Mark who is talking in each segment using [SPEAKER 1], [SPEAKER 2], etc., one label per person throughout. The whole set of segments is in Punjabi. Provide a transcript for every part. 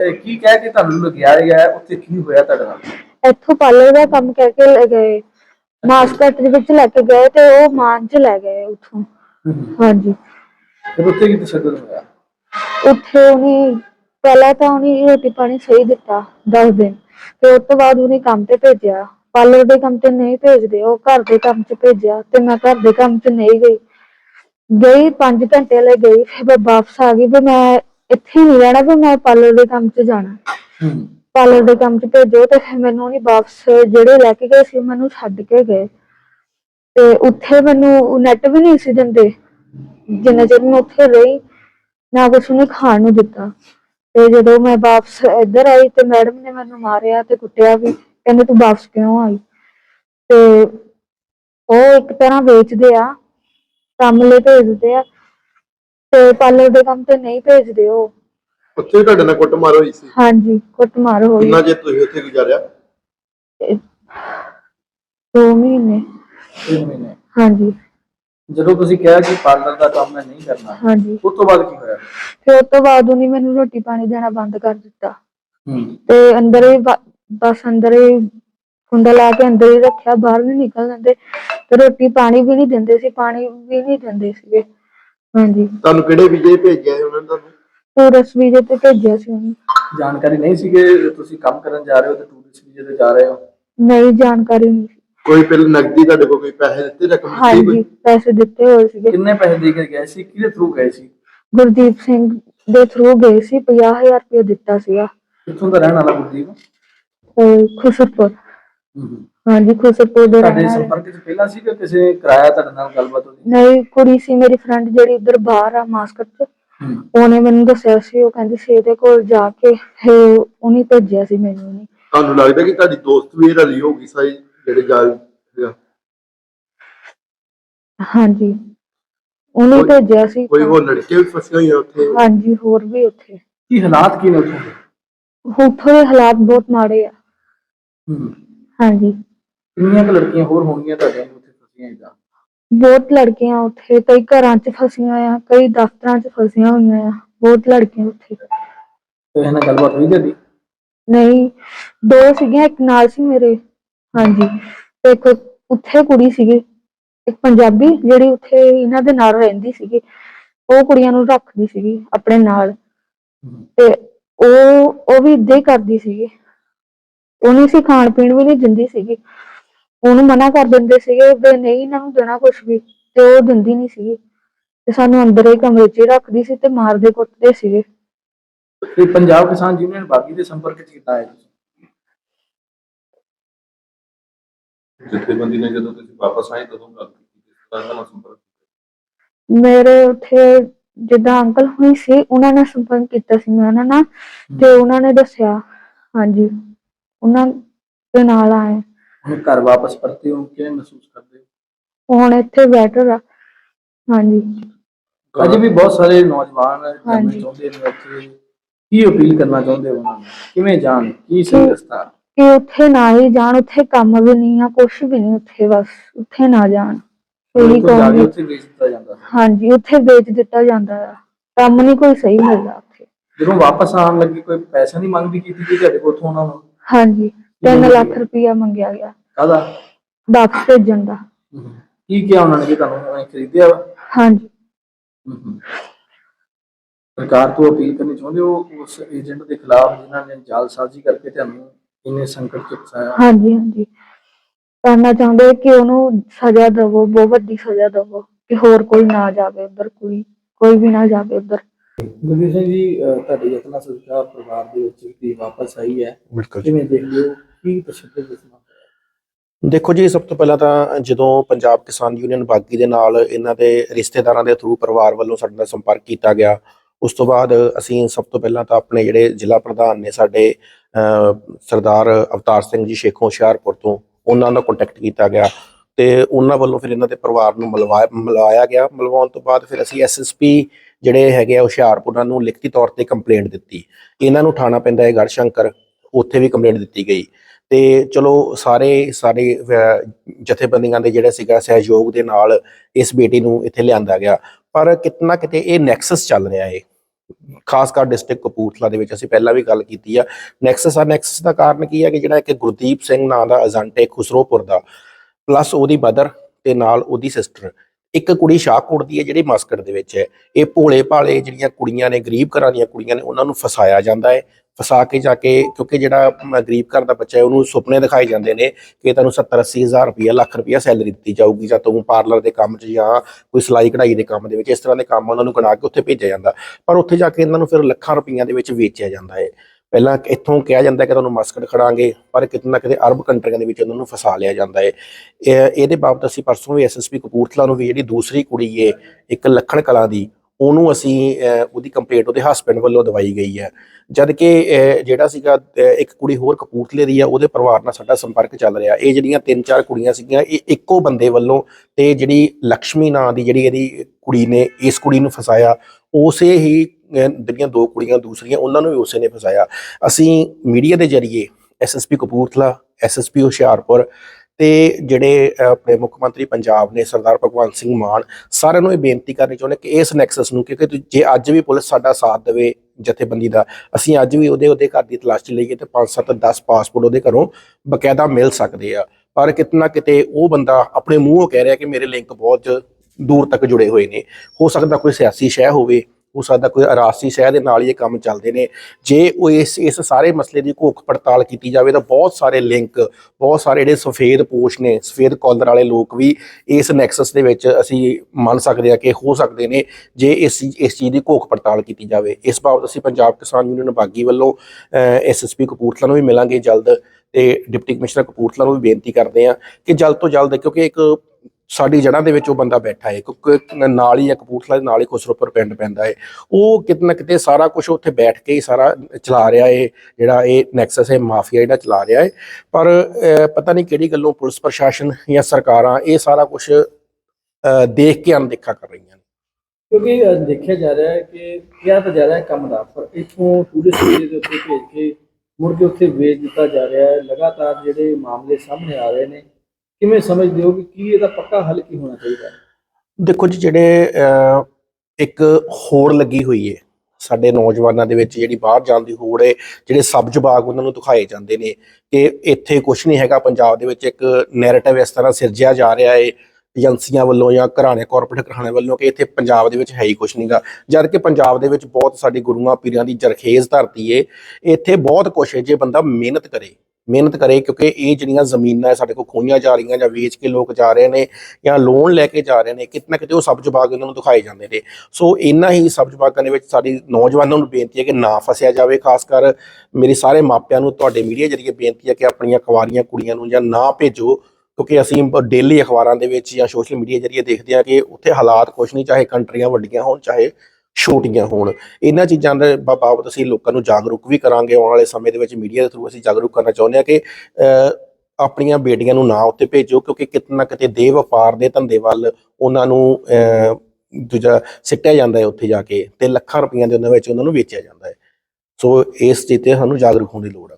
[SPEAKER 1] ਕੀ ਕਹਿ ਕੇ ਤੁਹਾਨੂੰ ਲਗਿਆ ਗਿਆ ਉੱਥੇ ਕੀ ਹੋਇਆ ਤੁਹਾਡੇ ਨਾਲ?
[SPEAKER 2] ਇੱਥੋਂ ਪਾਰਲਰ ਦਾ ਕੰਮ ਕਹਿ ਕੇ ਲੈ ਗਏ। ਮਾਸਕਟ ਦੇ ਵਿੱਚ ਲੈ ਕੇ ਗਏ ਤੇ ਉਹ ਮਾਨ ਚ ਲੈ ਗਏ ਉੱਥੋਂ। ਹਾਂਜੀ।
[SPEAKER 1] ਫਿਰ ਉੱਥੇ ਕੀ ਤਸ਼ੱਦਦ ਹੋਇਆ?
[SPEAKER 2] ਉੱਥੇ ਉਹਨੇ ਪਹਿਲਾਂ ਤਾਂ ਉਹਨੇ ਰੋਟੀ ਪਾਣੀ ਸਹੀ ਦਿੱਤਾ 10 ਦਿਨ। ਤੇ ਉਸ ਤੋਂ ਬਾਅਦ ਉਹਨੇ ਕੰਮ ਤੇ ਭੇਜਿਆ। ਪਾਰਲਰ ਦੇ ਕੰਮ ਤੇ ਨਹੀਂ ਭੇਜਦੇ ਉਹ ਘਰ ਦੇ ਕੰਮ 'ਚ ਭੇਜਿਆ ਤੇ ਮੈਂ ਘਰ ਦੇ ਕੰਮ 'ਚ ਨਹੀਂ ਗਈ। ਗਈ 5 ਘੰਟੇ ਲਈ ਗਈ ਫਿਰ ਮੈਂ ਵਾਪਸ ਆ ਗਈ। ਵੀ ਮੈਂ ਇੱਥੇ ਨਹੀਂ ਰਹਿਣਾ ਵੀ ਮੈਂ ਪਾਰਲਰ ਦੇ ਕੰਮ 'ਚ ਜਾਣਾ। ਪਾਰਲਰ ਦੇ ਕੰਮ 'ਚ ਭੇਜੋ ਤੇ ਫਿਰ ਮੈਨੂੰ ਨਹੀਂ ਵਾਪਸ ਜਿਹੜੇ ਲੈ ਕੇ ਗਏ ਸੀ ਮੈਨੂੰ ਛੱਡ ਕੇ ਗਏ। ਤੇ ਉੱਥੇ ਮੈਨੂੰ ਨੈਟ ਵੀ ਨਹੀਂ ਸੀ ਦਿੰਦੇ। ਜਿੰਨਾ ਚਿਰ ਮੈਂ ਉੱਥੇ ਰਹੀ ਨਾ ਕੁਛ ਉਹਨੇ ਖਾਣ ਨੂੰ ਦਿੱਤਾ। ਤੇ ਜਦੋਂ ਮੈਂ ਵਾਪਸ ਇੱਧਰ ਆਈ ਤੇ ਮੈਡਮ ਨੇ ਮੈਨੂੰ ਮਾਰਿਆ ਤੇ ਕੁੱਟਿਆ ਵੀ ਕਹਿੰਦੇ ਤੂੰ ਵਾਪਸ ਕਿਉਂ ਆਈ? ਤੇ ਉਹ ਇੱਕ ਤਰ੍ਹਾਂ ਵੇਚਦੇ ਆ ਕੰਮ ਲਈ ਭੇਜਦੇ ਆ। ਤੇ ਪਾਰਲਰ ਦੇ ਕੰਮ ਤੇ ਨਹੀਂ ਭੇਜਦੇ ਉਹ।
[SPEAKER 3] ਉੱਥੇ ਵੀ ਤੁਹਾਡੇ ਨਾਲ ਕੁੱਟਮਾਰ ਹੋਈ ਸੀ?
[SPEAKER 2] ਹਾਂਜੀ ਕੁੱਟਮਾਰ ਹੋਈ।
[SPEAKER 3] ਕਿੰਨਾ ਜੇ ਤੁਸੀਂ ਉੱਥੇ ਗੁਜ਼ਾਰਿਆ?
[SPEAKER 2] ਦੋ ਮਹੀਨੇ।
[SPEAKER 1] ਤਿੰਨ ਮਹੀਨੇ।
[SPEAKER 2] ਹਾਂਜੀ।
[SPEAKER 1] ਜਦੋਂ ਤੁਸੀਂ ਕਿਹਾ ਕਿ ਪਾਰਲਰ ਦਾ ਕੰਮ ਮੈਂ ਨਹੀਂ ਕਰਨਾ
[SPEAKER 2] ਹਾਂਜੀ।
[SPEAKER 1] ਉਸ ਤੋਂ ਬਾਅਦ ਕੀ ਹੋਇਆ?
[SPEAKER 2] ਫਿਰ ਉਸ ਤੋਂ ਬਾਅਦ ਉਹਨੇ ਮੈਨੂੰ ਰੋਟੀ ਪਾਣੀ ਦੇਣਾ ਬੰਦ ਕਰ ਦਿੱਤਾ।
[SPEAKER 1] ਹੂੰ।
[SPEAKER 2] ਤੇ ਅੰਦਰ ਹੀ ਬ- ਬਸ ਅੰਦਰ ਹੀ ਕੁੰਡਾ ਲਾ ਕੇ ਅੰਦਰ ਹੀ ਰੱਖਿਆ ਬਾਹਰ ਨਹੀਂ ਨਿਕਲ ਦਿੰਦੇ ਤੇ ਰੋਟੀ ਪਾਣੀ ਵੀ ਨਹੀਂ ਦਿੰਦੇ ਸੀ ਪਾਣੀ ਵੀ ਨਹੀਂ ਦਿੰਦੇ ਸੀਗੇ। ਹਾਂਜੀ।
[SPEAKER 3] ਤੁਹਾਨੂੰ ਕਿਹੜੇ ਵੀਜ਼ੇ ਭੇਜਿਆ ਸੀ ਉਹਨਾਂ ਨੇ ਤੁਹਾਨੂੰ?
[SPEAKER 2] ਟੂਰਿਸਟ ਵੀਜ਼ੇ ਤੇ ਭੇਜਿਆ ਸੀ ਉਹਨੂੰ।
[SPEAKER 1] ਜਾਣਕਾਰੀ ਨਹੀਂ ਸੀ ਕਿ ਤੁਸੀਂ ਕੰਮ ਕਰਨ ਜਾ ਰਹੇ ਹੋ ਤੇ ਟੂਰਿਸਟ ਵੀਜ਼ੇ ਤੇ ਜਾ ਰਹੇ ਹੋ?
[SPEAKER 2] ਨਹੀਂ ਜਾਣਕਾਰੀ ਨਹੀਂ ਸੀ।
[SPEAKER 3] ਕੋਈ ਪਹਿਲ ਨਗਦੀ ਤੁਹਾਡੇ ਕੋਲ ਕੋਈ ਪੈਸੇ ਦਿੱਤੇ ਰਕਮ ਦਿੱਤੀ
[SPEAKER 2] ਹਾਂਜੀ
[SPEAKER 3] ਕੋਈ?
[SPEAKER 2] ਪੈਸੇ ਦਿੱਤੇ ਹੋਏ ਸੀਗੇ।
[SPEAKER 1] ਕਿੰਨੇ ਪੈਸੇ ਦੇ ਕੇ ਗਏ ਸੀ? ਕਿਹਦੇ ਥਰੂ ਗਏ ਸੀ?
[SPEAKER 2] ਗੁਰਦੀਪ ਸਿੰਘ ਦੇ ਥਰੂ ਗਏ ਸੀ 50000 ਰੁਪਏ ਦਿੱਤਾ ਸੀਗਾ।
[SPEAKER 1] ਕਿੱਥੋਂ ਦਾ ਰਹਿਣ ਵਾਲਾ ਗੁਰਦੀਪ?
[SPEAKER 2] ਉਹ ਖੁਸਰਪੁਰ। ਹਾਂਜੀ ਖੁਸਰਪੁਰ ਦੇ
[SPEAKER 1] ਤੁਹਾਡੇ
[SPEAKER 2] ਰਹਿਣ ਵਾਲੇ।
[SPEAKER 1] ਸੰਪਰਕ ਚ ਪਹਿਲਾਂ ਸੀ ਕਿ ਕਿਸੇ ਕਰਾਇਆ ਤੁਹਾਡੇ ਨਾਲ ਗੱਲਬਾਤ ਉਹਦੀ?
[SPEAKER 2] ਨਹੀਂ ਕੁੜੀ ਸੀ ਮੇਰੀ ਫਰੈਂਡ ਜਿਹੜੀ ਉਧਰ ਬਾਹਰ ਆ ਮਾਸਕਟ ਚ। ਉਹਨੇ ਮੈਨੂੰ ਦੱਸਿਆ ਸੀ ਉਹ ਕਹਿੰਦੀ ਸੀ ਇਹਦੇ ਕੋਲ ਜਾ ਕੇ ਇਹ ਉਹਨੇ ਭੇਜਿਆ ਸੀ ਮੈਨੂੰ ਉਹਨੇ।
[SPEAKER 3] ਤੁਹਾਨੂੰ ਲੱਗਦਾ ਕਿ ਤੁਹਾਡੀ ਦੋਸਤ ਵੀ ਰਲੀ ਹੋਊਗੀ ਸਾਈ ਜਿਹੜੇ ਜਾਲ ਸੀਗਾ।
[SPEAKER 2] ਹਾਂਜੀ। ਉਹਨੇ
[SPEAKER 3] ਕੋਈ-
[SPEAKER 2] ਭੇਜਿਆ ਸੀ।
[SPEAKER 3] ਕੋਈ ਹੋਰ ਲੜਕੇ ਵੀ ਫਸੇ ਹੋਏ ਆ ਉੱਥੇ?
[SPEAKER 2] ਹਾਂਜੀ ਹੋਰ ਵੀ ਉੱਥੇ।
[SPEAKER 1] ਕੀ ਹਾਲਾਤ ਕੀ ਨੇ ਉੱਥੋਂ? ਦੇ
[SPEAKER 2] ਉੱਥੋਂ ਦੇ ਹਾਲਾਤ ਬਹੁਤ ਮਾੜੇ ਆ।
[SPEAKER 1] ਹੂੰ।
[SPEAKER 2] ਹਾਂਜੀ।
[SPEAKER 1] ਕਿੰਨੀਆਂ ਕੁ ਲੜਕੀਆਂ ਹੋਰ ਹੋਣਗੀਆਂ ਤੁਹਾਡੇ ਨੂੰ ਉੱਥੇ ਫਸੀਆਂ ਇਦਾਂ
[SPEAKER 2] ਬਹੁਤ ਲੜਕੀਆਂ ਉੱਥੇ ਕਈ ਘਰਾਂ 'ਚ ਫਸੀਆਂ ਆ ਕਈ ਦਫ਼ਤਰਾਂ 'ਚ ਫਸੀਆਂ ਹੋਈਆਂ ਆ ਬਹੁਤ ਲੜਕੀਆਂ ਉੱਥੇ।
[SPEAKER 1] ਤੇ ਇਹਨਾਂ ਗੱਲਬਾਤ ਹੋਈ ਤੁਹਾਡੀ?
[SPEAKER 2] ਨਹੀਂ ਦੋ ਸੀਗੀਆਂ ਇੱਕ ਨਾਲ ਸੀ ਮੇਰੇ ਹਾਂਜੀ। ਤੇ ਇੱਕ ਉੱਥੇ ਕੁੜੀ ਸੀਗੀ ਇੱਕ ਪੰਜਾਬੀ ਜਿਹੜੀ ਉੱਥੇ ਇਹਨਾਂ ਦੇ ਨਾਲ ਰਹਿੰਦੀ ਸੀਗੀ। ਉਹ ਕੁੜੀਆਂ ਨੂੰ ਰੱਖਦੀ ਸੀਗੀ ਆਪਣੇ ਨਾਲ। ਤੇ ਉਹ ਉਹ ਵੀ ਇਦਾਂ ਹੀ ਕਰਦੀ ਸੀਗੀ। ਉਹਨੇ ਸੀ ਖਾਣ ਪੀਣ ਵੀ ਨਹੀਂ ਦਿੰਦੀ ਸੀਗੀ। ਉਹਨੂੰ ਮਨਾ ਕਰ ਦਿੰਦੇ ਸੀਗੇ ਵੀ ਨਹੀਂ ਇਹਨਾਂ ਨੂੰ ਦੇਣਾ ਕੁਝ ਵੀ ਤੇ ਉਹ ਦਿੰਦੀ ਨਹੀਂ ਸੀਗੀ। ਤੇ ਸਾਨੂੰ ਅੰਦਰ ਹੀ ਕਮਰੇ 'ਚ ਹੀ ਰੱਖਦੀ ਸੀ ਤੇ ਮਾਰਦੇ ਕੁੱਟਦੇ ਸੀਗੇ।
[SPEAKER 1] ਤੇ ਪੰਜਾਬ ਕਿਸਾਨ ਯੂਨੀਅਨ ਬਾਗੀ ਦੇ ਸੰਪਰਕ ਚ ਕੀਤਾ ਹੈ ਤੁਸੀਂ?
[SPEAKER 4] ਜਥੇਬੰਦੀ ਨੇ ਜਦੋਂ ਤੁਸੀਂ ਵਾਪਸ ਆਏ ਤਦੋਂ ਗੱਲ ਕੀਤੀ? ਕਿਸ ਤਰ੍ਹਾਂ ਦਾ ਨਾਲ ਸੰਪਰਕ?
[SPEAKER 2] ਮੇਰੇ ਉੱਥੇ ਜਿੱਦਾਂ ਅੰਕਲ ਹੋਈ ਸੀ ਉਹਨਾਂ ਨੇ ਸੰਪਰਕ ਕੀਤਾ ਸੀ ਮੈਂ ਉਹਨਾਂ ਨਾਲ ਤੇ ਉਹਨਾਂ ਨੇ ਦੱਸਿਆ ਹਾਂਜੀ ਉਹਨਾਂ ਦੇ ਨਾਲ ਆਏ।
[SPEAKER 1] ਹੁਣ ਘਰ ਵਾਪਸ ਪਰਤੇ ਹੋ ਕਿਵੇਂ ਮਹਿਸੂਸ ਕਰਦੇ ਹੋ?
[SPEAKER 2] ਹੁਣ ਇੱਥੇ ਬੈਟਰ ਆ। ਹਾਂਜੀ।
[SPEAKER 1] ਅਜੇ ਵੀ ਬਹੁਤ ਸਾਰੇ ਨੌਜਵਾਨ ਜਾਣਾ
[SPEAKER 2] ਹਾਂਜੀ।
[SPEAKER 1] ਚਾਹੁੰਦੇ ਨੇ ਉੱਥੇ ਕੀ ਅਪੀਲ ਕਰਨਾ ਚਾਹੁੰਦੇ ਹੋ ਉਹਨਾਂ ਨੂੰ? ਕਿਵੇਂ ਜਾਣ? ਕੀ ਸਹੀ
[SPEAKER 2] ਕਿ-
[SPEAKER 1] ਰਸਤਾ
[SPEAKER 2] ਕਿ ਉੱਥੇ ਨਾ ਹੀ ਜਾਣ ਉੱਥੇ ਕੰਮ ਵੀ ਨਹੀਂ ਆ ਕੁਛ ਵੀ ਨਹੀਂ ਉੱਥੇ ਬਸ ਉੱਥੇ ਨਾ ਜਾਣ। ਇਹੀ
[SPEAKER 1] ਕੋਈ ਜਾ ਕੇ
[SPEAKER 2] ਕਹੂੰਗੀ
[SPEAKER 1] ਉੱਥੇ ਵੇਚ ਦਿੱਤਾ ਜਾਂਦਾ
[SPEAKER 2] ਹਾਂਜੀ ਉੱਥੇ ਵੇਚ ਦਿੱਤਾ ਜਾਂਦਾ ਆ। ਕੰਮ ਨਹੀਂ ਕੋਈ ਸਹੀ ਮਿਲਦਾ ਉੱਥੇ।
[SPEAKER 1] ਜਦੋਂ ਵਾਪਸ ਆਉਣ ਲੱਗੇ ਕੋਈ ਪੈਸਿਆਂ ਦੀ ਮੰਗ ਵੀ ਕੀਤੀ ਤੁਹਾਡੇ ਕੋਲ ਉੱਥੋਂ ਉਹਨਾਂ ਨੂੰ
[SPEAKER 2] ਹਾਂਜੀ। 3
[SPEAKER 1] ਕਿੰਨੀ
[SPEAKER 2] ਲੱਖ? ਰੁਪਇਆ ਮੰਗਿਆ ਗਿਆ।
[SPEAKER 1] ਕਾਹਦਾ?
[SPEAKER 2] ਵਾਪਸ ਭੇਜਣ ਦਾ।
[SPEAKER 1] ਕੀ ਕਿਹਾ ਉਹਨਾਂ ਨੇ ਕਿ ਤੁਹਾਨੂੰ? ਇਹ ਖਰੀਦਿਆ ਵਾ?
[SPEAKER 2] ਹਾਂਜੀ।
[SPEAKER 1] ਸਰਕਾਰ ਤੋਂ ਅਪੀਲ ਕਰਨੀ ਚਾਹੁੰਦੇ ਹੋ ਉਸ ਏਜੰਟ ਦੇ ਖਿਲਾਫ ਜਿਨ੍ਹਾਂ ਨੇ ਜਾਲਸਾਜ਼ੀ ਕਰਕੇ ਤੁਹਾਨੂੰ ਇੰਨੇ ਸੰਕਟ ਚ ਫਸਾਇਆ?
[SPEAKER 2] ਹਾਂਜੀ ਹਾਂਜੀ। ਕਰਨਾ ਚਾਹੁੰਦੇ ਕਿ ਉਹਨੂੰ ਸਜ਼ਾ ਦਵੋ ਬਹੁਤ ਵੱਡੀ ਸਜ਼ਾ ਦਵੋ ਕਿ ਹੋਰ ਕੋਈ ਨਾ ਜਾਵੇ ਉਧਰ ਕੋਈ ਕੋਈ ਵੀ ਨਾ ਜਾਵੇ ਉਧਰ।
[SPEAKER 1] ਗੁਰਦੀਪ ਸਿੰਘ ਜੀ ਤੁਹਾਡੇ ਯਤਨਾ ਸਦਕਾ ਪਰਿਵਾਰ ਦੇ ਵਿੱਚ ਧੀ ਵਾਪਸ ਆਈ ਹੈ।
[SPEAKER 5] ਬਿਲਕੁਲ
[SPEAKER 1] ਕਿਵੇਂ ਦੇਖਦੇ ਹੋ? ਕੀ ਤਸ਼ੱਦਦ ਦਿਸਣਾ
[SPEAKER 5] ਦੇਖੋ ਜੀ, ਸਭ ਤੋਂ ਪਹਿਲਾਂ ਤਾਂ ਜਦੋਂ ਪੰਜਾਬ ਕਿਸਾਨ ਯੂਨੀਅਨ ਬਾਗੀ ਦੇ ਨਾਲ ਇਹਨਾਂ ਦੇ ਰਿਸ਼ਤੇਦਾਰਾਂ ਦੇ ਥਰੂ ਪਰਿਵਾਰ ਵੱਲੋਂ ਸਾਡੇ ਨਾਲ ਸੰਪਰਕ ਕੀਤਾ ਗਿਆ, ਉਸ ਤੋਂ ਬਾਅਦ ਅਸੀਂ ਸਭ ਤੋਂ ਪਹਿਲਾਂ ਤਾਂ ਆਪਣੇ ਜਿਹੜੇ ਜ਼ਿਲ੍ਹਾ ਪ੍ਰਧਾਨ ਨੇ ਸਾਡੇ ਸਰਦਾਰ ਅਵਤਾਰ ਸਿੰਘ ਜੀ ਸ਼ੇਖੋਂ ਹੁਸ਼ਿਆਰਪੁਰ ਤੋਂ ਉਹਨਾਂ ਨਾਲ ਕੰਟੈਕਟ ਕੀਤਾ ਗਿਆ ਤੇ ਉਹਨਾਂ ਵੱਲੋਂ ਫਿਰ ਇਹਨਾਂ ਦੇ ਪਰਿਵਾਰ ਨੂੰ ਮਿਲਵਾਇਆ ਮਿਲਵਾਇਆ ਗਿਆ। ਮਿਲਵਾਉਣ ਤੋਂ ਬਾਅਦ ਫਿਰ ਅਸੀਂ ਐਸਐਸਪੀ ਜਿਹੜੇ ਹੈਗੇ ਆ ਹੁਸ਼ਿਆਰਪੁਰ ਨੂੰ ਲਿਖਤੀ ਤੌਰ ਤੇ ਕੰਪਲੇਂਟ ਦਿੱਤੀ। ਇਹਨਾਂ ਨੂੰ ਠਾਣਾ ਪੈਂਦਾ ਹੈ ਗੜਸ਼ੰਕਰ ਉੱਥੇ ਵੀ ਕੰਪਲੇਂਟ ਦਿੱਤੀ ਗਈ। ਤੇ ਚਲੋ ਸਾਰੇ ਸਾਰੇ ਜਥੇਬੰਦੀਆਂ ਦੇ ਜਿਹੜਾ ਸੀਗਾ ਸਹਿਯੋਗ ਦੇ ਨਾਲ ਇਸ ਬੇਟੀ ਨੂੰ ਇੱਥੇ ਲਿਆਂਦਾ ਗਿਆ। ਪਰ ਕਿਤਨਾ ਕਿਤੇ ਇਹ ਨੈਕਸਸ ਚੱਲ ਰਿਹਾ ਹੈ ਖਾਸ ਕਰ ਡਿਸਟ੍ਰਿਕਟ ਕਪੂਰਥਲਾ ਦੇ ਵਿੱਚ ਅਸੀਂ ਪਹਿਲਾਂ ਵੀ ਗੱਲ ਕੀਤੀ ਆ। ਨੈਕਸਸ ਆ ਨੈਕਸਸ ਦਾ ਕਾਰਨ ਕੀ ਹੈ ਕਿ ਜਿਹੜਾ ਇੱਕ ਗੁਰਦੀਪ ਸਿੰਘ ਨਾਂ ਦਾ ਏਜੰਟ ਹੈ ਖੁਸਰੋਪੁਰ ਦਾ। ਪਲੱਸ ਉਹਦੀ ਮਦਰ ਤੇ ਨਾਲ ਉਹਦੀ ਸਿਸਟਰ ਇੱਕ ਕੁੜੀ ਸ਼ਾਹਕੋਟ ਦੀ ਹੈ ਜਿਹੜੀ ਮਸਕਟ ਦੇ ਵਿੱਚ ਹੈ ਇਹ ਭੋਲੇ ਭਾਲੇ ਜਿਹੜੀਆਂ ਕੁੜੀਆਂ ਨੇ, ਗਰੀਬ ਘਰਾਂ ਦੀਆਂ ਕੁੜੀਆਂ ਨੇ, ਉਹਨਾਂ ਨੂੰ ਫਸਾਇਆ ਜਾਂਦਾ ਹੈ ਫਸਾ ਕੇ ਜਾ ਕੇ, ਕਿਉਂਕਿ ਜਿਹੜਾ ਗਰੀਬ ਘਰ ਦਾ ਬੱਚਾ ਹੈ, ਉਹਨੂੰ ਸੁਪਨੇ ਦਿਖਾਏ ਜਾਂਦੇ ਨੇ ਕਿ ਤੁਹਾਨੂੰ 70 80 ਹਜ਼ਾਰ ਰੁਪਇਆ ਲੱਖ ਰੁਪਇਆ ਸੈਲਰੀ ਦਿੱਤੀ ਜਾਊਗੀ, ਜਾਂ ਤੂੰ ਪਾਰਲਰ ਦੇ ਕੰਮ 'ਚ ਜਾਂ ਕੋਈ ਸਿਲਾਈ ਕਢਾਈ ਦੇ ਕੰਮ ਦੇ ਵਿੱਚ, ਇਸ ਤਰ੍ਹਾਂ ਦੇ ਕੰਮ ਉਹਨਾਂ ਨੂੰ ਕਢਾ ਕੇ ਉੱਥੇ ਭੇਜਿਆ ਜਾਂਦਾ। ਪਰ ਉੱਥੇ ਜਾ ਕੇ ਇਹਨਾਂ ਨੂੰ ਫਿਰ ਲੱਖਾਂ ਰੁਪਈਆਂ ਦੇ ਵਿੱਚ ਵੇਚਿਆ ਜਾਂਦਾ ਹੈ। ਪਹਿਲਾਂ ਇੱਥੋਂ ਕਿਹਾ ਜਾਂਦਾ ਕਿ ਤੁਹਾਨੂੰ ਮਸਕਟ ਖੜਾਂਗੇ, ਪਰ ਕਿਤੇ ਨਾ ਕਿਤੇ ਅਰਬ ਕੰਟਰੀਆਂ ਦੇ ਵਿੱਚ ਉਹਨਾਂ ਨੂੰ ਫਸਾ ਲਿਆ ਜਾਂਦਾ ਹੈ। ਇਹ- ਇਹਦੇ ਬਾਬਤ ਅਸੀਂ ਪਰਸੋਂ ਵੀ ਐਸਐਸਪੀ ਕਪੂਰਥਲਾ ਨੂੰ ਵੀ ਜਿਹੜੀ ਦੂਸਰੀ ਕੁੜੀ ਏ, ਇੱਕ ਲੱਖਣ ਕਲਾ ਦੀ ਉਹਨੂੰ ਅਸੀਂ ਉਹਦੀ ਕੰਪਲੇਂਟ ਉਹਦੇ ਹਸਬੰਡ ਵੱਲੋਂ ਦਵਾਈ ਗਈ ਹੈ। ਜਦ ਕਿ ਜਿਹੜਾ ਸੀਗਾ ਇੱਕ ਕੁੜੀ ਹੋਰ ਕਪੂਰਥਲੇ ਦੀ ਆ, ਉਹਦੇ ਪਰਿਵਾਰ ਨਾਲ ਸਾਡਾ ਸੰਪਰਕ ਚੱਲ ਰਿਹਾ। ਇਹ ਜਿਹੜੀਆਂ ਤਿੰਨ ਚਾਰ ਕੁੜੀਆਂ ਸੀਗੀਆਂ, ਇਹ ਇੱਕੋ ਬੰਦੇ ਵੱਲੋਂ ਤੇ ਜਿਹੜੀ ਲక్ష్ਮੀ ਨਾਂ ਦੀ ਜਿਹੜੀ ਇਹਦੀ ਕੁੜੀ ਨੇ, ਇਸ ਕੁੜੀ ਨੂੰ ਫਸਾਇਆ, ਉਸੇ ਹੀ ਜਿਹੜੀਆਂ ਦੋ ਕੁੜੀਆਂ ਦੂਸਰੀਆਂ, ਉਹਨਾਂ ਨੂੰ ਵੀ ਉਸੇ ਨੇ ਫਸਾਇਆ। ਅਸੀਂ ਮੀਡੀਆ ਦੇ ਜ਼ਰੀਏ ਐਸਐਸਪੀ ਕਪੂਰਥਲਾ ਐਸਐਸਪੀ ਹੁਸ਼ਿਆਰਪੁਰ ਤੇ ਜਿਹੜੇ ਆਪਣੇ ਮੁੱਖ ਮੰਤਰੀ ਪੰਜਾਬ ਨੇ ਸਰਦਾਰ ਭਗਵੰਤ ਸਿੰਘ ਮਾਨ, ਸਾਰਿਆਂ ਨੂੰ ਇਹ ਬੇਨਤੀ ਕਰਨੀ ਚਾਹੁੰਦੇ ਕਿ ਇਸ ਨੈਕਸਸ ਨੂੰ, ਕਿਉਂਕਿ ਜੇ ਅੱਜ ਵੀ ਪੁਲਿਸ ਸਾਡਾ ਸਾਥ ਦੇਵੇ ਜਥੇਬੰਦੀ ਦਾ, ਅਸੀਂ ਅੱਜ ਵੀ ਉਹਦੇ ਉਹਦੇ ਘਰ ਦੀ ਤਲਾਸ਼ੀ ਲਈਏ ਤੇ 5 7 10 ਪਾਸਪੋਰਟ ਉਹਦੇ ਘਰੋਂ ਬਕਾਇਦਾ ਮਿਲ ਸਕਦੇ ਆ। ਪਰ ਕਿਤਨਾ ਕਿਤੇ ਉਹ ਬੰਦਾ ਆਪਣੇ ਮੂੰਹੋਂ ਕਹਿ ਰਿਹਾ ਕਿ ਮੇਰੇ ਲਿੰਕ ਬਹੁਤ ਦੂਰ ਤੱਕ ਜੁੜੇ ਹੋਏ ਨੇ। ਹੋ ਸਕਦਾ ਕੋਈ ਸਿਆਸੀ ਸ਼ਹਿ ਹੋਵੇ ਹੋ ਸਕਦਾ ਕੋਈ ਅਰਾਸੀ ਸ਼ਹਿ ਦੇ ਨਾਲ ਹੀ ਇਹ ਕੰਮ ਚੱਲਦੇ ਨੇ। ਜੇ ਉਹ ਇਸ ਇਸ ਸਾਰੇ ਮਸਲੇ ਦੀ ਘੋਖ ਪੜਤਾਲ ਕੀਤੀ ਜਾਵੇ ਤਾਂ ਬਹੁਤ ਸਾਰੇ ਲਿੰਕ ਬਹੁਤ ਸਾਰੇ ਜਿਹੜੇ ਸਫੇਦ ਪੋਸ਼ ਨੇ, ਸਫੇਦ ਕਾਲਰ ਵਾਲੇ ਲੋਕ ਵੀ ਇਸ ਨੈਕਸਸ ਦੇ ਵਿੱਚ ਅਸੀਂ ਮੰਨ ਸਕਦੇ ਆ ਕਿ ਹੋ ਸਕਦੇ ਨੇ ਜੇ ਇਸ ਇਸ ਚੀਜ਼ ਦੀ ਘੋਖ ਪੜਤਾਲ ਕੀਤੀ ਜਾਵੇ। ਇਸ ਬਾਬਤ ਅਸੀਂ ਪੰਜਾਬ ਕਿਸਾਨ ਯੂਨੀਅਨ ਬਾਗੀ ਵੱਲੋਂ ਐਸਐਸਪੀ ਕਪੂਰਥਲਾ ਨੂੰ ਵੀ ਮਿਲਾਂਗੇ ਜਲਦ ਤੇ ਡਿਪਟੀ ਕਮਿਸ਼ਨਰ ਕਪੂਰਥਲਾ ਨੂੰ ਵੀ ਬੇਨਤੀ ਕਰਦੇ ਆ ਕਿ ਜਲਦ ਤੋਂ ਜਲਦ, ਕਿਉਂਕਿ ਇੱਕ ਸਾਡੀ ਜੜ੍ਹਾਂ ਦੇ ਵਿੱਚ ਉਹ ਬੰਦਾ ਬੈਠਾ ਹੈ ਕਿਉਂਕਿ ਨਾਲ ਹੀ ਕਪੂਰਥਲਾ ਦੇ ਨਾਲ ਹੀ ਖੁਸਰੋਪੁਰ ਪਿੰਡ ਪੈਂਦਾ ਹੈ। ਉਹ ਕਿਤੇ ਨਾ ਕਿਤੇ ਸਾਰਾ ਕੁਝ ਉੱਥੇ ਬੈਠ ਕੇ ਹੀ ਸਾਰਾ ਚਲਾ ਰਿਹਾ ਹੈ, ਜਿਹੜਾ ਇਹ ਨੈਕਸਸ ਹੈ, ਮਾਫੀਆ ਜਿਹੜਾ ਚਲਾ ਰਿਹਾ ਹੈ। ਪਰ ਪਤਾ ਨਹੀਂ ਕਿਹੜੀ ਗੱਲੋਂ ਪੁਲਿਸ ਪ੍ਰਸ਼ਾਸਨ ਜਾਂ ਸਰਕਾਰਾਂ ਇਹ ਸਾਰਾ ਕੁਝ ਦੇਖ ਕੇ ਅਣਦੇਖਾ ਕਰ ਰਹੀਆਂ ਨੇ।
[SPEAKER 1] ਕਿਉਂਕਿ ਦੇਖਿਆ ਜਾ ਰਿਹਾ ਹੈ ਕਿ ਕਿਹਾ ਤਾਂ ਜਾ ਰਿਹਾ ਹੈ ਕੰਮ ਦਾ, ਪਰ ਇੱਥੋਂ ਟੂਰਿਸਟ ਵੀਜ਼ੇ ਦੇ ਉੱਤੇ ਭੇਜ ਕੇ ਮੁੜ ਕੇ ਉੱਥੇ ਵੇਚ ਦਿੱਤਾ ਜਾ ਰਿਹਾ ਹੈ। ਲਗਾਤਾਰ ਜਿਹੜੇ ਮਾਮਲੇ ਸਾਹਮਣੇ ਆ ਰਹੇ ਨੇ ਕਿਵੇਂ ਸਮਝਦੇ ਹੋ ਕਿ ਕੀ ਇਹਦਾ ਪੱਕਾ ਹੱਲ ਕੀ ਹੋਣਾ ਚਾਹੀਦਾ? ਹੈ
[SPEAKER 5] ਦੇਖੋ ਜੀ ਜਿਹੜੇ ਅਹ, ਇੱਕ ਹੋੜ ਲੱਗੀ ਹੋਈ ਹੈ ਸਾਡੇ ਨੌਜਵਾਨਾਂ ਦੇ ਵਿੱਚ ਜਿਹੜੀ ਬਾਹਰ ਜਾਣ ਦੀ ਹੋੜ ਹੈ ਜਿਹੜੇ ਸਬਜ਼ ਬਾਗ ਉਹਨਾਂ ਨੂੰ ਦਿਖਾਏ ਜਾਂਦੇ ਨੇ ਕਿ ਇੱਥੇ ਕੁਝ ਨਹੀਂ ਹੈਗਾ ਪੰਜਾਬ ਦੇ ਵਿੱਚ ਇੱਕ ਨੈਰੇਟਿਵ ਇਸ ਤਰ੍ਹਾਂ ਸਿਰਜਿਆ ਜਾ ਰਿਹਾ ਹੈ ਏਜੰਸੀਆਂ ਵੱਲੋਂ ਜਾਂ ਘਰਾਣੇ ਕਾਰਪੋਰੇਟ ਘਰਾਣੇ ਵੱਲੋਂ ਕਿ ਇੱਥੇ ਪੰਜਾਬ ਦੇ ਵਿੱਚ ਹੈ ਹੀ ਕੁਝ ਨਹੀਂਗਾ। ਜਦ ਕਿ ਪੰਜਾਬ ਦੇ ਵਿੱਚ ਬਹੁਤ ਸਾਡੇ ਗੁਰੂਆਂ ਪੀਰਾਂ ਦੀ ਜਰਖੇਜ਼ ਧਰਤੀ ਏ ਇੱਥੇ ਬਹੁਤ ਕੁਛ ਹੈ ਜੇ ਬੰਦਾ ਮਿਹਨਤ ਕਰੇ ਮਿਹਨਤ ਕਰੇ, ਕਿਉਂਕਿ ਇਹ ਜਿਹੜੀਆਂ ਜ਼ਮੀਨਾਂ ਹੈ, ਸਾਡੇ ਕੋਲ ਖੋਈਆਂ ਜਾ ਰਹੀਆਂ ਜਾਂ ਵੇਚ ਕੇ ਲੋਕ ਜਾ ਰਹੇ ਨੇ ਜਾਂ ਲੋਨ ਲੈ ਕੇ ਜਾ ਰਹੇ ਨੇ, ਕਿਤੇ ਨਾ ਕਿਤੇ ਉਹ ਸਬਜ਼ ਬਾਗ ਇਹਨਾਂ ਨੂੰ ਦਿਖਾਏ ਜਾਂਦੇ ਨੇ। ਸੋ ਇੰਨਾ ਹੀ ਸਬਜ਼ ਬਾਗਾਂ ਦੇ ਵਿੱਚ ਸਾਡੀ ਨੌਜਵਾਨਾਂ ਨੂੰ ਬੇਨਤੀ ਹੈ ਕਿ ਨਾ ਫਸਿਆ ਜਾਵੇ, ਖਾਸ ਕਰ ਮੇਰੇ ਸਾਰੇ ਮਾਪਿਆਂ ਨੂੰ, ਤੁਹਾਡੇ ਮੀਡੀਆ ਜਰੀਏ ਬੇਨਤੀ ਹੈ ਕਿ ਆਪਣੀਆਂ ਕੁਆਰੀਆਂ, ਕੁੜੀਆਂ ਨੂੰ ਜਾਂ ਨਾ ਭੇਜੋ, ਕਿਉਂਕਿ ਅਸੀਂ ਡੇਲੀ ਅਖਬਾਰਾਂ ਦੇ ਵਿੱਚ ਜਾਂ ਸੋਸ਼ਲ ਮੀਡੀਆ ਜਰੀਏ ਦੇਖਦੇ ਹਾਂ ਕਿ ਉੱਥੇ ਹਾਲਾਤ ਕੁਝ ਨਹੀਂ, ਚਾਹੇ ਕੰਟਰੀਆਂ ਵੱਡੀਆਂ ਹੋਣ, ਚਾਹੇ ਛੋਟੀਆਂ ਹੋਣ। ਇਹਨਾਂ ਚੀਜ਼ਾਂ ਦੇ ਬਾਬਤ ਅਸੀਂ ਲੋਕਾਂ ਨੂੰ ਜਾਗਰੂਕ ਵੀ ਕਰਾਂਗੇ। ਆਉਣ ਵਾਲੇ ਸਮੇਂ ਦੇ ਵਿੱਚ ਮੀਡੀਆ ਦੇ ਥਰੂ ਅਸੀਂ ਜਾਗਰੂਕ ਕਰਨਾ ਚਾਹੁੰਦੇ ਹਾਂ ਕਿ ਆਪਣੀਆਂ ਬੇਟੀਆਂ ਨੂੰ ਨਾ ਉੱਤੇ ਭੇਜੋ ਕਿਉਂਕਿ ਕਿਤੇ ਨਾ ਕਿਤੇ ਦੇ ਵਪਾਰ ਦੇ ਧੰਦੇ ਵੱਲ ਉਹਨਾਂ ਨੂੰ ਦੂਜਾ ਸਿੱਟਿਆ ਜਾਂਦਾ ਹੈ ਉੱਥੇ ਜਾ ਕੇ ਤੇ ਲੱਖਾਂ ਰੁਪਈਆਂ ਦੇ ਉਹਨਾਂ ਵਿੱਚ ਉਹਨਾਂ ਨੂੰ ਵੇਚਿਆ ਜਾਂਦਾ ਹੈ। ਸੋ ਇਸ ਚੀਜ਼ ਤੇ ਸਾਨੂੰ ਜਾਗਰੂਕ ਹੋਣ ਦੀ ਲੋੜ ਹੈ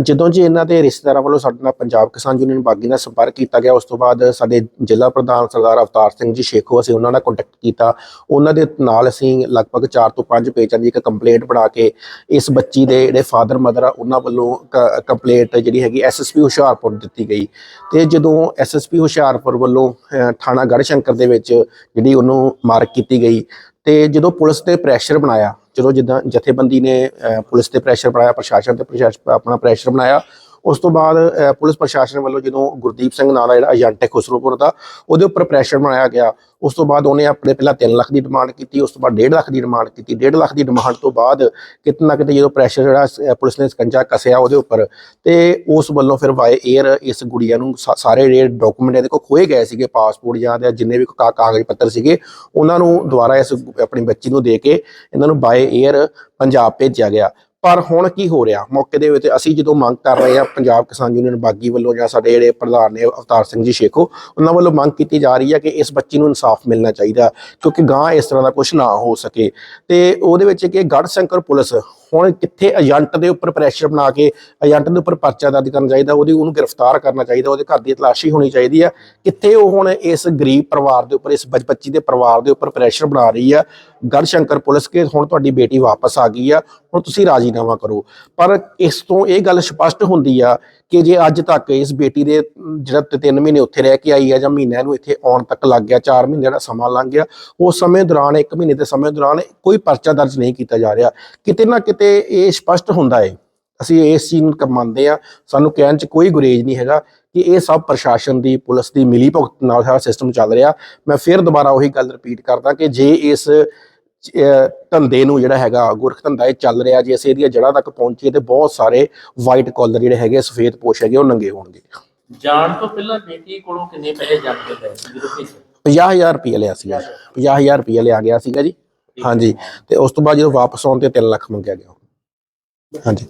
[SPEAKER 5] ਜਦੋਂ ਜੀ ਇਹਨਾਂ ਦੇ ਰਿਸ਼ਤੇਦਾਰਾਂ ਵੱਲੋਂ ਸਾਡੇ ਨਾਲ ਪੰਜਾਬ ਕਿਸਾਨ ਯੂਨੀਅਨ ਬਾਗੀ ਨਾਲ ਸੰਪਰਕ ਕੀਤਾ ਗਿਆ ਉਸ ਤੋਂ ਬਾਅਦ ਸਾਡੇ ਜ਼ਿਲ੍ਹਾ ਪ੍ਰਧਾਨ ਸਰਦਾਰ ਅਵਤਾਰ ਸਿੰਘ ਜੀ ਸ਼ੇਖੋ ਅਸੀਂ ਉਹਨਾਂ ਨਾਲ ਕੰਟੈਕਟ ਕੀਤਾ। ਉਹਨਾਂ ਦੇ ਨਾਲ ਅਸੀਂ ਲਗਭਗ 4 ਤੋਂ 5 ਪੇਜਾਂ ਦੀ ਇੱਕ ਕੰਪਲੇਂਟ ਬਣਾ ਕੇ ਇਸ ਬੱਚੀ ਦੇ ਜਿਹੜੇ ਫਾਦਰ ਮਦਰ ਆ ਉਹਨਾਂ ਵੱਲੋਂ ਕੰਪਲੇਂਟ ਜਿਹੜੀ ਹੈਗੀ ਐਸਐਸਪੀ ਹੁਸ਼ਿਆਰਪੁਰ ਦਿੱਤੀ ਗਈ। ਤੇ ਜਦੋਂ ਐਸਐਸਪੀ ਹੁਸ਼ਿਆਰਪੁਰ ਵੱਲੋਂ ਅਹ, ਥਾਣਾ ਗੜਸ਼ੰਕਰ ਦੇ ਵਿੱਚ ਜਿਹੜੀ ਉਹਨੂੰ ਮਾਰਕ ਕੀਤੀ ਗਈ ਤੇ ਜਦੋਂ ਪੁਲਿਸ ਤੇ ਪ੍ਰੈਸ਼ਰ ਬਣਾਇਆ ਚਲੋ ਜਿੱਦਾਂ ਜਥੇਬੰਦੀ ਨੇ ਪੁਲਿਸ ਤੇ ਪ੍ਰੈਸ਼ਰ ਬਣਾਇਆ ਪ੍ਰਸ਼ਾਸਨ ਤੇ ਆਪਣਾ ਪ੍ਰੈਸ਼ਰ ਬਣਾਇਆ ਉਸ ਤੋਂ ਬਾਅਦ ਪੁਲਿਸ ਪ੍ਰਸ਼ਾਸਨ ਵੱਲੋਂ ਜਦੋਂ ਗੁਰਦੀਪ ਸਿੰਘ ਨਾਂ ਦਾ ਜਿਹੜਾ ਏਜੰਟ ਹੈ ਖੁਸਰੋਪੁਰ ਦਾ, ਉਹਦੇ ਉੱਪਰ ਪ੍ਰੈਸ਼ਰ ਬਣਾਇਆ ਗਿਆ। ਉਸ ਤੋਂ ਬਾਅਦ ਉਹਨੇ ਆਪਣੇ ਪਹਿਲਾਂ 3 ਲੱਖ ਦੀ ਡਿਮਾਂਡ ਕੀਤੀ, ਉਸ ਤੋਂ ਬਾਅਦ 1.5 ਲੱਖ ਦੀ ਡਿਮਾਂਡ ਕੀਤੀ। 1.5 ਲੱਖ ਦੀ ਡਿਮਾਂਡ ਤੋਂ ਬਾਅਦ ਕਿਤੇ ਨਾ ਕਿਤੇ ਜਦੋਂ ਪ੍ਰੈਸ਼ਰ ਜਿਹੜਾ ਪੁਲਿਸ ਨੇ ਸਕੰਜਾ ਕਸਿਆ ਉਹਦੇ ਉੱਪਰ, ਤੇ ਉਸ ਵੱਲੋਂ ਫਿਰ ਵਾਏ 에ਅਰ ਇਸ ਗੁੜੀਆ ਨੂੰ ਸਾਰੇ ਜਿਹੜੇ ਡਾਕੂਮੈਂਟ ਇਹਦੇ ਕੋਲ ਖੋਏ ਗਏ ਸੀਗੇ ਪਾਸਪੋਰਟ ਜਾਂ ਜਿੰਨੇ ਵੀ ਕਾ- ਕਾਗਜ਼ ਪੱਤਰ ਸੀਗੇ, ਉਹਨਾਂ ਨੂੰ ਦੁਬਾਰਾ ਇਸ ਆਪਣੀ ਬੱਚੀ ਨੂੰ ਦੇ ਕੇ ਇਹਨਾਂ ਨੂੰ ਬਾਏ 에ਅਰ ਪੰਜਾਬ ਭੇਜਿਆ ਗਿਆ। ਪਰ ਹੁਣ ਕੀ ਹੋ ਰਿਹਾ? ਮੌਕੇ ਦੇ ਵਿੱਚ ਅਸੀਂ ਜਦੋਂ ਮੰਗ ਕਰ ਰਹੇ ਆ ਪੰਜਾਬ ਕਿਸਾਨ ਯੂਨੀਅਨ ਬਾਗੀ ਵੱਲੋਂ ਜਾਂ ਸਾਡੇ ਜਿਹੜੇ ਪ੍ਰਧਾਨ ਨੇ ਅਵਤਾਰ ਸਿੰਘ ਜੀ ਸ਼ੇਖੋ, ਉਹਨਾਂ ਵੱਲੋਂ ਮੰਗ ਕੀਤੀ ਜਾ ਰਹੀ ਹੈ ਕਿ ਇਸ ਬੱਚੀ ਨੂੰ ਇਨਸਾਫ ਮਿਲਣਾ ਚਾਹੀਦਾ ਕਿਉਂਕਿ ਗਾਂ ਇਸ ਤਰ੍ਹਾਂ ਦਾ ਕੁਝ ਨਾ ਹੋ ਸਕੇ। ਤੇ ਉਹਦੇ ਵਿੱਚ ਕਿ ਗੜ੍ਹ ਸ਼ੰਕਰ ਪੁਲਿਸ ਹੁਣ ਕਿੱਥੇ ਏਜੰਟ ਦੇ ਉੱਪਰ ਪ੍ਰੈਸ਼ਰ ਬਣਾ ਕੇ ਏਜੰਟ ਦੇ ਉੱਪਰ ਪਰਚਾ ਦਰਜ ਕਰਨਾ ਚਾਹੀਦਾ, ਉਹਦੀ ਉਹਨੂੰ ਗ੍ਰਿਫਤਾਰ ਕਰਨਾ ਚਾਹੀਦਾ, ਉਹਦੇ ਘਰ ਦੀ ਤਲਾਸ਼ੀ ਹੋਣੀ ਚਾਹੀਦੀ ਆ। ਕਿੱਥੇ ਉਹ ਹੁਣ ਇਸ ਗਰੀਬ ਪਰਿਵਾਰ ਦੇ ਉੱਪਰ, ਇਸ ਬੱਚੀ ਦੇ ਪਰਿਵਾਰ ਦੇ ਉੱਪਰ ਪ੍ਰੈਸ਼ਰ ਬਣਾ ਰਹੀ ਆ? ਗੜਸ਼ੰਕਰ ਪੁਲਿਸ ਕੇ ਹੁਣ ਤੁਹਾਡੀ ਬੇਟੀ ਵਾਪਸ ਆ ਗਈ ਆ, ਹੁਣ ਤੁਸੀਂ ਰਾਜੀਨਾਮਾ ਕਰੋ। ਪਰ ਇਸ ਤੋਂ ਇਹ ਗੱਲ ਸਪਸ਼ਟ ਹੁੰਦੀ ਆ ਕਿ ਜੇ ਅੱਜ ਤੱਕ ਇਸ ਬੇਟੀ ਦੇ, ਜਿਹੜਾ 3 ਮਹੀਨੇ ਉੱਥੇ ਰਹਿ ਕੇ ਆਈ ਆ ਜਾਂ ਮਹੀਨਿਆਂ ਨੂੰ ਇੱਥੇ ਆਉਣ ਤੱਕ ਲੱਗ ਗਿਆ 4 ਮਹੀਨੇ ਦਾ ਸਮਾਂ ਲੰਘ ਗਿਆ, ਉਸ ਸਮੇਂ ਦੌਰਾਨ 1 ਮਹੀਨੇ ਦੇ ਸਮੇਂ ਦੌਰਾਨ ਕੋਈ ਪਰਚਾ ਦਰਜ ਨਹੀਂ ਕੀਤਾ ਜਾ ਰਿਹਾ। ਕਿਤੇ ਨਾ ਕਿਤੇ ਇਹ ਸਪਸ਼ਟ ਹੁੰਦਾ ਹੈ ਅਸੀਂ ਇਸ ਚੀਜ਼ ਨੂੰ ਮੰਨਦੇ ਆ ਸਾਨੂੰ ਕਹਿਣ 'ਚ ਕੋਈ ਗੁਰੇਜ ਨਹੀਂ ਹੈਗਾ ਕਿ ਇਹ ਸਭ ਪ੍ਰਸ਼ਾਸਨ ਦੀ ਪੁਲਿਸ ਦੀ ਮਿਲੀ ਭੁਗਤ ਨਾਲ ਸਾਰਾ ਸਿਸਟਮ ਚੱਲ ਰਿਹਾ। ਮੈਂ ਫਿਰ ਦੁਬਾਰਾ ਉਹੀ ਗੱਲ ਰਿਪੀਟ ਕਰਦਾ ਕਿ ਜੇ ਇਸ ਧੰਦੇ ਨੂੰ ਜਿਹੜਾ ਹੈਗਾ ਗੁਰਖ ਧੰਦਾ ਇਹ ਚੱਲ ਰਿਹਾ ਜੇ ਅਸੀਂ ਇਹਦੀਆਂ ਜੜ੍ਹਾਂ ਤੱਕ ਪਹੁੰਚੀਏ ਤੇ ਬਹੁਤ ਸਾਰੇ ਵਾਈਟ ਕਾਲਰ ਜਿਹੜੇ ਹੈਗੇ ਸਫੇਦ ਪੋਸ਼ ਹੈਗੇ ਉਹ ਨੰਗੇ ਹੋਣਗੇ।
[SPEAKER 6] ਜਾਣ ਤੋਂ ਪਹਿਲਾਂ ਬੇਟੀ ਕੋਲੋਂ ਕਿੰਨੇ ਪੈਸੇ ਜਦੋਂ ਭੇਜੇ?
[SPEAKER 5] 50000 ਰੁਪਏ ਲਿਆ ਸੀਗਾ। 50000 ਰੁਪਏ ਲਿਆ ਗਿਆ ਸੀਗਾ ਜੀ। ਹਾਂਜੀ। ਤੇ ਉਸ ਤੋਂ ਬਾਅਦ ਜਦੋਂ ਵਾਪਸ ਆਉਣ ਤੇ 3 ਲੱਖ ਮੰਗਿਆ ਗਿਆ। ਹਾਂਜੀ।